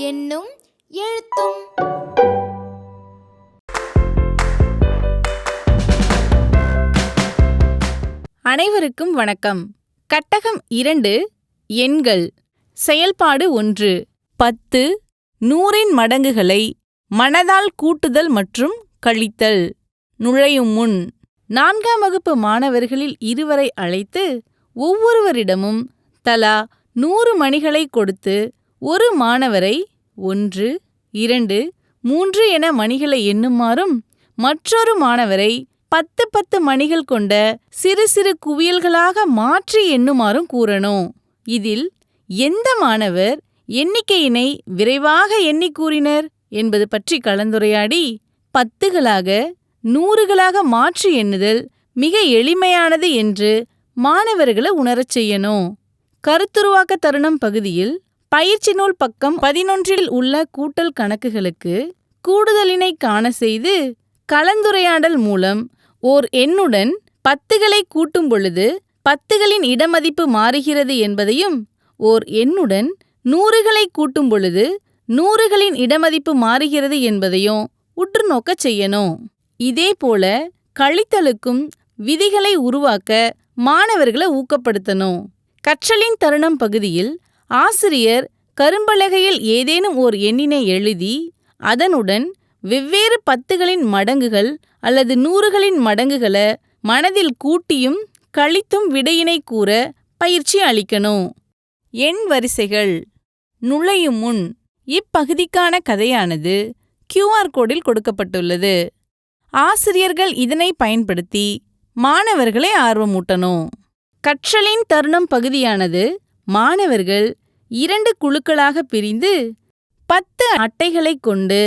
என்னும் எழுத்தும். அனைவருக்கும் வணக்கம். கட்டகம் இரண்டு எண்கள். செயல்பாடு ஒன்று. பத்து நூறின் மடங்குகளை மனதால் கூட்டுதல் மற்றும் கழித்தல். நுழையும் முன் நான்காம் வகுப்பு மாணவர்களில் இருவரை அழைத்து ஒவ்வொருவரிடமும் தலா நூறு மணிகளை கொடுத்து ஒரு மாணவரை ஒன்று இரண்டு மூன்று என மணிகளை எண்ணுமாறும் மற்றொரு மாணவரை பத்து பத்து மணிகள் கொண்ட சிறு சிறு குவியல்களாக மாற்றி எண்ணுமாறும் கூறணும். இதில் எந்த மாணவர் எண்ணிக்கையினை விரைவாக எண்ணி கூறினர் என்பது பற்றி கலந்துரையாடி பத்துகளாக நூறுகளாக மாற்றி எண்ணுதல் மிக எளிமையானது என்று மாணவர்களை உணரச் செய்யணும். கருத்துருவாக்க தருணம் பகுதியில் பயிற்சி நூல் பக்கம் பதினொன்றில் உள்ள கூட்டல் கணக்குகளுக்கு கூடுதலினை காண செய்து கலந்துரையாடல் மூலம் ஓர் எண்ணுடன் பத்துகளை கூட்டும் பொழுது பத்துகளின் இடமதிப்பு மாறுகிறது என்பதையும் ஓர் எண்ணுடன் நூறுகளை கூட்டும் பொழுது நூறுகளின் இடமதிப்பு மாறுகிறது என்பதையும் உற்று நோக்கச் செய்யணும். இதேபோல கழித்தலுக்கும் விதிகளை உருவாக்க மாணவர்களை ஊக்கப்படுத்தணும். கற்றலின் தருணம் பகுதியில் ஆசிரியர் கரும்பலகையில் ஏதேனும் ஓர் எண்ணினை எழுதி அதனுடன் வெவ்வேறு பத்துகளின் மடங்குகள் அல்லது நூறுகளின் மடங்குகளை மனதில் கூட்டியும் கழித்தும் விடையினை கூற பயிற்சி அளிக்கணும். எண் வரிசைகள். நுழையும் முன் இப்பகுதிக்கான கதையானது கியூஆர் கோடில் கொடுக்கப்பட்டுள்ளது. ஆசிரியர்கள் இதனை பயன்படுத்தி மாணவர்களை ஆர்வமூட்டணும். கற்றலின் தருணம் பகுதியானது மாணவர்கள் இரண்டு குழுக்களாக பிரிந்து பத்து அட்டைகளை கொண்டு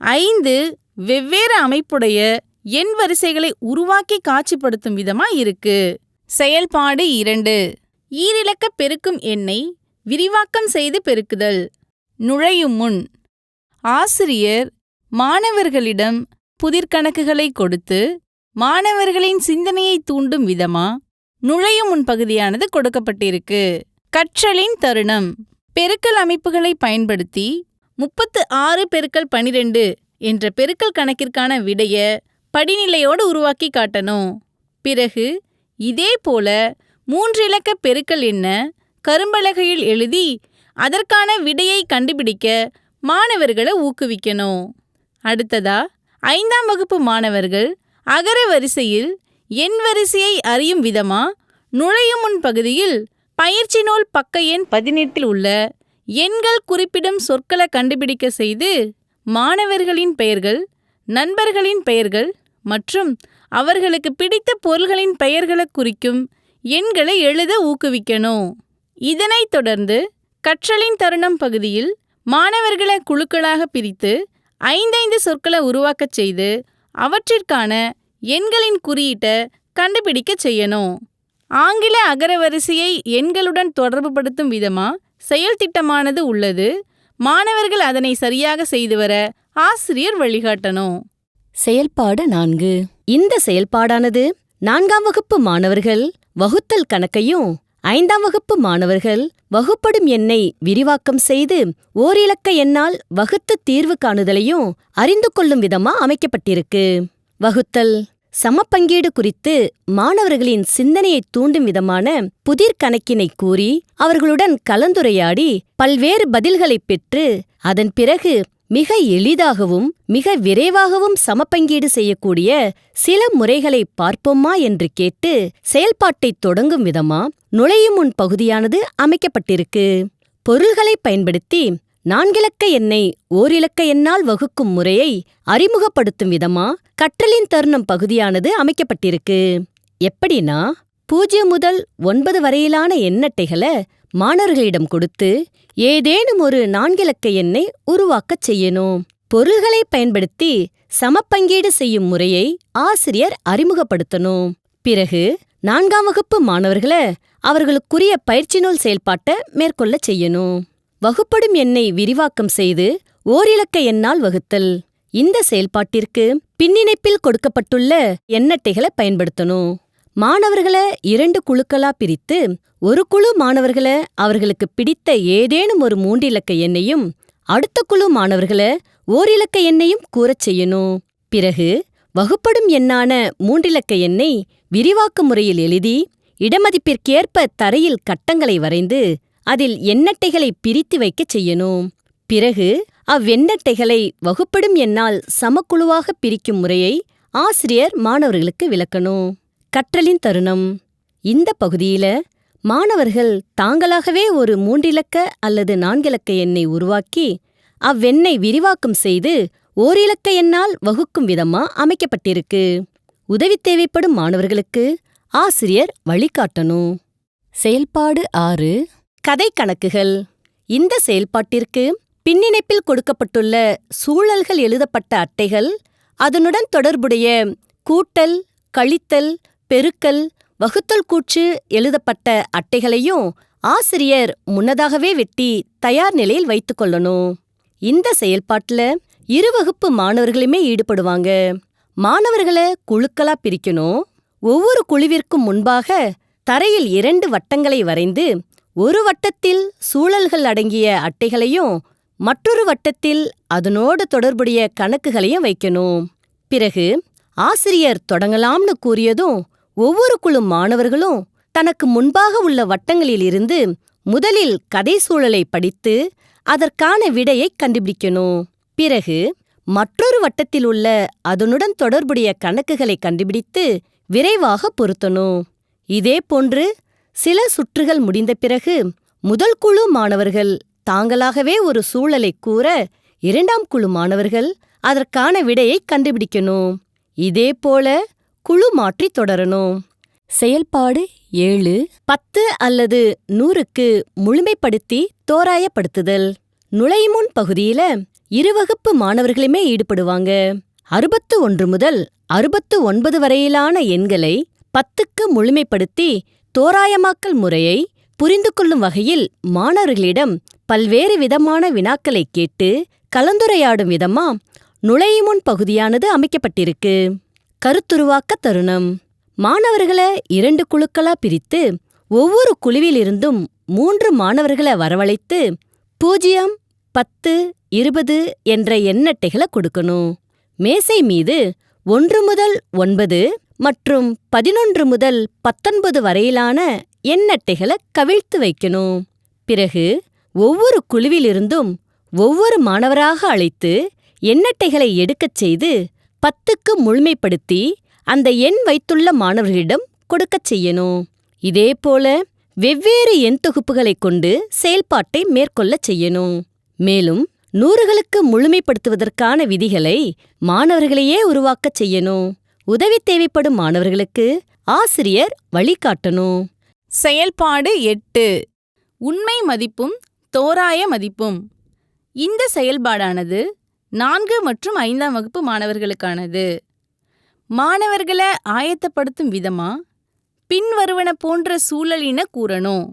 ஐந்து வெவ்வேறு அமைப்புடைய எண் வரிசைகளை உருவாக்கி காட்சிப்படுத்தும் விதமா இருக்கு. செயல்பாடு இரண்டு. ஈரிலக்க பெருக்கும் எண்ணை விரிவாக்கம் செய்து பெருக்குதல். நுழையும் முன் ஆசிரியர் மாணவர்களிடம் புதிர்கணக்குகளை கொடுத்து மாணவர்களின் சிந்தனையை தூண்டும் விதமா நுழையும் முன் பகுதியானது கொடுக்கப்பட்டிருக்கு. கற்றலின் தருணம். பெருக்கல் அமைப்புகளை பயன்படுத்தி முப்பத்து ஆறு பெருக்கல் பனிரெண்டு என்ற பெருக்கல் கணக்கிற்கான விடைய படிநிலையோடு உருவாக்கி காட்டணும். பிறகு இதே போல மூன்றிலக்க பெருக்கல் என்ன கரும்பலகையில் எழுதி அதற்கான விடையை கண்டுபிடிக்க மாணவர்களை ஊக்குவிக்கணும். அடுத்ததா ஐந்தாம் வகுப்பு மாணவர்கள் அகர வரிசையில் எண் வரிசையை அறியும் விதமா நுழையும் முன் பகுதியில் பயிற்சி நூல் பக்க எண் பதினெட்டில் உள்ள எண்கள் குறிப்பிடும் சொற்களை கண்டுபிடிக்க செய்து மாணவர்களின் பெயர்கள் நண்பர்களின் பெயர்கள் மற்றும் அவர்களுக்கு பிடித்த பொருள்களின் பெயர்களை குறிக்கும் எண்களை எழுத ஊக்குவிக்கணும். இதனைத் தொடர்ந்து கற்றலின் தருணம் பகுதியில் மாணவர்களை குழுக்களாக பிரித்து ஐந்தைந்து சொற்களை உருவாக்கச் செய்து அவற்றிற்கான எண்களின் குறியீட்டை கண்டுபிடிக்கச் செய்யணும். ஆங்கில அகரவரிசையை எண்களுடன் தொடர்புபடுத்தும் விதமா செயல் திட்டமானது உள்ளது. மாணவர்கள் அதனை சரியாக செய்து வர ஆசிரியர் வழிகாட்டணும். செயல்பாடு நான்கு. இந்த செயல்பாடானது நான்காம் வகுப்பு மாணவர்கள் வகுத்தல் கணக்கையும் ஐந்தாம் வகுப்பு மாணவர்கள் வகுப்படும் எண்ணை விரிவாக்கம் செய்து ஓரிலக்க எண்ணால் வகுத்து தீர்வு காணுதலையும் அறிந்து கொள்ளும் விதமா அமைக்கப்பட்டிருக்கு. வகுத்தல் சமப்பங்கீடு குறித்து மாணவர்களின் சிந்தனையை தூண்டும் விதமான புதிர் கணக்கினை கூறி அவர்களுடன் கலந்துரையாடி பல்வேறு பதில்களைப் பெற்று அதன் பிறகு மிக எளிதாகவும் மிக விரைவாகவும் சமப்பங்கீடு செய்யக்கூடிய சில முறைகளை பார்ப்போமா என்று கேட்டு செயல்பாட்டைத் தொடங்கும் விதமா நுழையும் முன் பகுதியானது அமைக்கப்பட்டிருக்கு. பொருள்களை பயன்படுத்தி நான்கிலக்க எண்ணை ஓரிலக்க எண்ணால் வகுக்கும் முறையை அறிமுகப்படுத்தும் விதமா கற்றலின் தருணம் பகுதியானது அமைக்கப்பட்டிருக்கு. எப்படின்னா பூஜ்யம் முதல் ஒன்பது வரையிலான எண்ணட்டைகளை மாணவர்களிடம் கொடுத்து ஏதேனும் ஒரு நான்கிலக்க எண்ணை உருவாக்கச் செய்யணும். பொருள்களை பயன்படுத்தி சமப்பங்கீடு செய்யும் முறையை ஆசிரியர் அறிமுகப்படுத்தணும். பிறகு நான்காம் வகுப்பு மாணவர்களை அவர்களுக்குரிய பயிற்சி நூல் செயல்பாட்டை மேற்கொள்ள செய்யணும். வகுப்படும் எண்ணை விரிவாக்கம் செய்து ஓரிலக்க எண்ணால் வகுத்தல். இந்த செயல்பாட்டிற்கு பின்னிணைப்பில் கொடுக்கப்பட்டுள்ள எண்ணட்டைகளை பயன்படுத்தணும். மாணவர்களை இரண்டு குழுக்களா பிரித்து ஒரு குழு மாணவர்களை அவர்களுக்கு பிடித்த ஏதேனும் ஒரு மூன்றிலக்க எண்ணையும் அடுத்த குழு மாணவர்களை ஓரிலக்க எண்ணையும் கூறச் செய்யணும். பிறகு வகுப்படும் எண்ணான மூன்றிலக்க எண்ணை விரிவாக்க முறையில் எழுதி இடமதிப்பிற்கேற்ப தரையில் கட்டங்களை வரைந்து அதில் எண்ணட்டைகளை பிரித்து வைக்கச் செய்யணும். பிறகு அவ்வெண்ணட்டைகளை வகுப்படும் எண்ணால் சமக்குழுவாக பிரிக்கும் முறையை ஆசிரியர் மாணவர்களுக்கு விளக்கணும். கற்றலின் தருணம். இந்த பகுதியில மாணவர்கள் தாங்களாகவே ஒரு மூன்றிலக்க அல்லது நான்கிலக்க எண்ணை உருவாக்கி அவ்வெண்ணை விரிவாக்கம் செய்து ஓரிலக்க எண்ணால் வகுக்கும் விதமா அமைக்கப்பட்டிருக்கு. உதவி தேவைப்படும் மாணவர்களுக்கு ஆசிரியர் வழிகாட்டணும். செயல்பாடு ஆறு. கதை கணக்குகள் இந்த செயல்பாட்டிற்கு பின்னிணைப்பில் கொடுக்கப்பட்டுள்ள சூழல்கள் எழுதப்பட்ட அட்டைகள் அதனுடன் தொடர்புடைய கூட்டல் கழித்தல் பெருக்கல் வகுத்தல் கூற்று எழுதப்பட்ட அட்டைகளையும் ஆசிரியர் முன்னதாகவே வெட்டி தயார் நிலையில் வைத்துக் கொள்ளணும். இந்த செயல்பாட்டுல இரு வகுப்பு மாணவர்களுமே ஈடுபடுவாங்க. மாணவர்களை குழுக்களா பிரிக்கணும். ஒவ்வொரு குழுவிற்கும் முன்பாக தரையில் இரண்டு வட்டங்களை வரைந்து ஒரு வட்டத்தில் சூழல்கள் அடங்கிய அட்டைகளையும் மற்றொரு வட்டத்தில் அதனோடு தொடர்புடைய கணக்குகளையும் வைக்கணும். பிறகு ஆசிரியர் தொடங்கலாம்னு கூறியதும் ஒவ்வொரு குழு மாணவர்களும் தனக்கு முன்பாக உள்ள வட்டங்களிலிருந்து முதலில் கதை சூழலை படித்து அதற்கான விடையை கண்டுபிடிக்கணும். பிறகு மற்றொரு வட்டத்தில் உள்ள அதனுடன் தொடர்புடைய கணக்குகளை கண்டுபிடித்து விரைவாக பொருத்தணும். இதேபோன்று சில சுற்றுகள் முடிந்த பிறகு முதல் குழு மாணவர்கள் தாங்களாகவே ஒரு சூழலை கூற இரண்டாம் குழு மாணவர்கள் அதற்கான விடையை கண்டுபிடிக்கணும். இதேபோல குழு மாற்றி தொடரணும். செயல்பாடு ஏழு பத்து அல்லது நூறுக்கு முழுமைப்படுத்தி தோராயப்படுத்துதல். நுழைமுன் பகுதியில இருவகுப்பு மாணவர்களுமே ஈடுபடுவாங்க. அறுபத்து ஒன்று முதல் அறுபத்து ஒன்பது வரையிலான எண்களை பத்துக்கு முழுமைப்படுத்தி தோராயமாக்கல் முறையை புரிந்து கொள்ளும் வகையில் மாணவர்களிடம் பல்வேறு விதமான வினாக்களை கேட்டு கலந்துரையாடும் விதமா நுழையுமுன் பகுதியானது அமைக்கப்பட்டிருக்கு. கருத்துருவாக்க தருணம். மாணவர்களை இரண்டு குழுக்களா பிரித்து ஒவ்வொரு குழுவிலிருந்தும் மூன்று மாணவர்களை வரவழைத்து பூஜ்ஜியம் பத்து இருபது என்ற எண்ணட்டைகளை கொடுக்கணும். மேசை மீது ஒன்று முதல் ஒன்பது மற்றும் பதினொன்று முதல் பத்தொன்பது வரையிலான எண்ணட்டைகளை கவிழ்த்து வைக்கணும். பிறகு ஒவ்வொரு குழுவிலிருந்தும் ஒவ்வொரு மாணவராக அழைத்து எண்ணட்டைகளை எடுக்கச் செய்து பத்துக்கு முழுமைப்படுத்தி அந்த எண் வைத்துள்ள மாணவர்களிடம் கொடுக்கச் செய்யணும். இதேபோல வெவ்வேறு எண் தொகுப்புகளைக் கொண்டு செயல்பாட்டை மேற்கொள்ளச் செய்யணும். மேலும் நூறுகளுக்கு முழுமைப்படுத்துவதற்கான விதிகளை மாணவர்களையே உருவாக்கச் செய்யணும். உதவி தேவைப்படும் மாணவர்களுக்கு ஆசிரியர் வழிகாட்டணும். செயல்பாடு எட்டு. உண்மை மதிப்பும் தோராய மதிப்பும். இந்த செயல்பாடானது நான்கு மற்றும் ஐந்தாம் வகுப்பு மாணவர்களுக்கானது. மாணவர்களை ஆயத்தப்படுத்தும் விதமா? பின்வருவன போன்ற சூழலின கூறணும்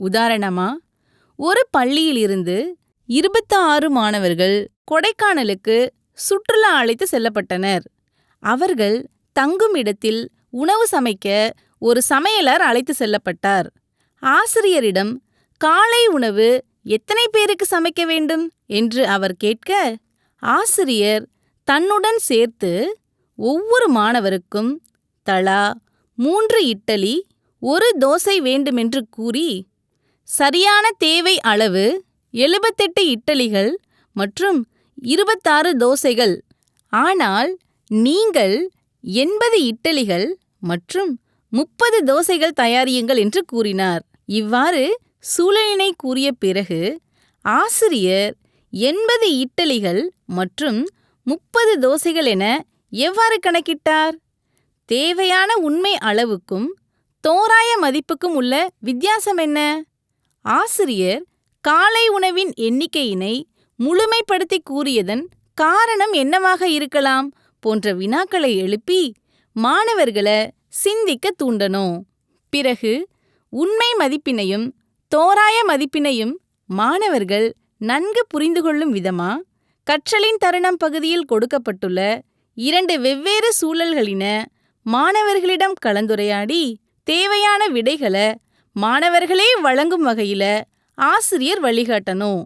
உதாரணமா ஒரு பள்ளியிலிருந்து இருபத்தாறு மாணவர்கள் கொடைக்கானலுக்கு சுற்றுலா அழைத்து செல்லப்பட்டனர். அவர்கள் தங்கும் இடத்தில் உணவு சமைக்க ஒரு சமையலர் அழைத்து செல்லப்பட்டார். ஆசிரியரிடம் காலை உணவு எத்தனை பேருக்கு சமைக்க வேண்டும்? என்று அவர் கேட்க ஆசிரியர் தன்னுடன் சேர்த்து ஒவ்வொரு மாணவருக்கும் தலா மூன்று இட்டலி ஒரு தோசை வேண்டுமென்று கூறி சரியான தேவை அளவு எழுபத்தெட்டு இட்டலிகள் மற்றும் இருபத்தாறு தோசைகள். ஆனால் நீங்கள் எண்பது இட்டலிகள் மற்றும் முப்பது தோசைகள் தயாரியுங்கள் என்று கூறினார். இவ்வாறு சூழலினை கூறிய பிறகு ஆசிரியர் எண்பது இட்டலிகள் மற்றும் முப்பது தோசைகள் என எவ்வாறு கணக்கிட்டார்? தேவையான உண்மை அளவுக்கும் தோராய மதிப்புக்கும் உள்ள வித்தியாசம் என்ன? ஆசிரியர் காலை உணவின் எண்ணிக்கையினை முழுமைப்படுத்தி கூறியதன் காரணம் என்னவாக இருக்கலாம்? போன்ற வினாக்களை எழுப்பி மாணவர்களை சிந்திக்க தூண்டணும். பிறகு உண்மை மதிப்பினையும் தோராய மதிப்பினையும் மாணவர்கள் நன்கு புரிந்து கொள்ளும் விதமா கற்றலின் தருணம் பகுதியில் கொடுக்கப்பட்டுள்ள இரண்டு வெவ்வேறு சூழல்களின மாணவர்களிடம் கலந்துரையாடி தேவையான விடைகளை மாணவர்களே வழங்கும் வகையில ஆசிரியர் வழிகாட்டணும்.